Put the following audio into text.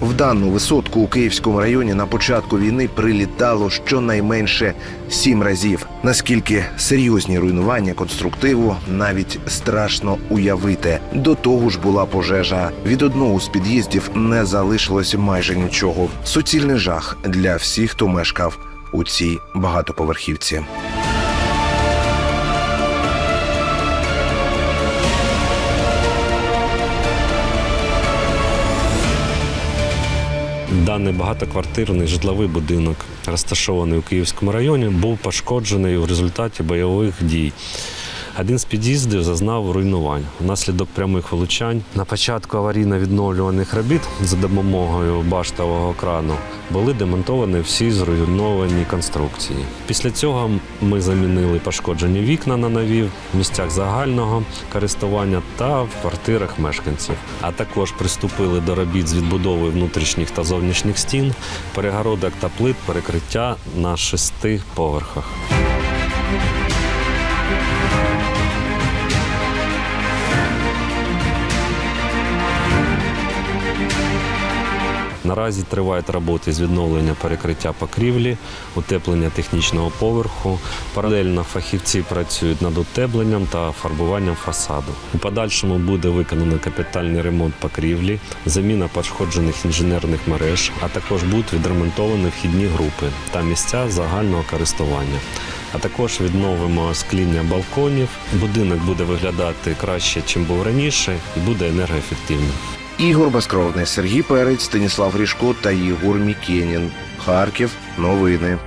В дану висотку у Київському районі на початку війни прилітало щонайменше сім разів. Наскільки серйозні руйнування конструктиву навіть страшно уявити. До того ж була пожежа. Від одного з під'їздів не залишилось майже нічого. Суцільний жах для всіх, хто мешкав у цій багатоповерхівці. Даний багатоквартирний житловий будинок, розташований у Київському районі, був пошкоджений у результаті бойових дій. Один з під'їздів зазнав руйнувань внаслідок прямих влучань. На початку аварійно-відновлюваних робіт за допомогою баштового крану були демонтовані всі зруйновані конструкції. Після цього ми замінили пошкоджені вікна на нові в місцях загального користування та в квартирах мешканців. А також приступили до робіт з відбудови внутрішніх та зовнішніх стін, перегородок та плит перекриття на шести поверхах. Наразі тривають роботи з відновлення перекриття покрівлі, утеплення технічного поверху. Паралельно фахівці працюють над утепленням та фарбуванням фасаду. У подальшому буде виконано капітальний ремонт покрівлі, заміна пошкоджених інженерних мереж, а також будуть відремонтовані вхідні групи та місця загального користування. А також відновимо скління балконів. Будинок буде виглядати краще, ніж був раніше, і буде енергоефективним. Ігор Баскровний, Сергій Перець, Станіслав Ріжко та Ігор Мікенін. Харків. Новини.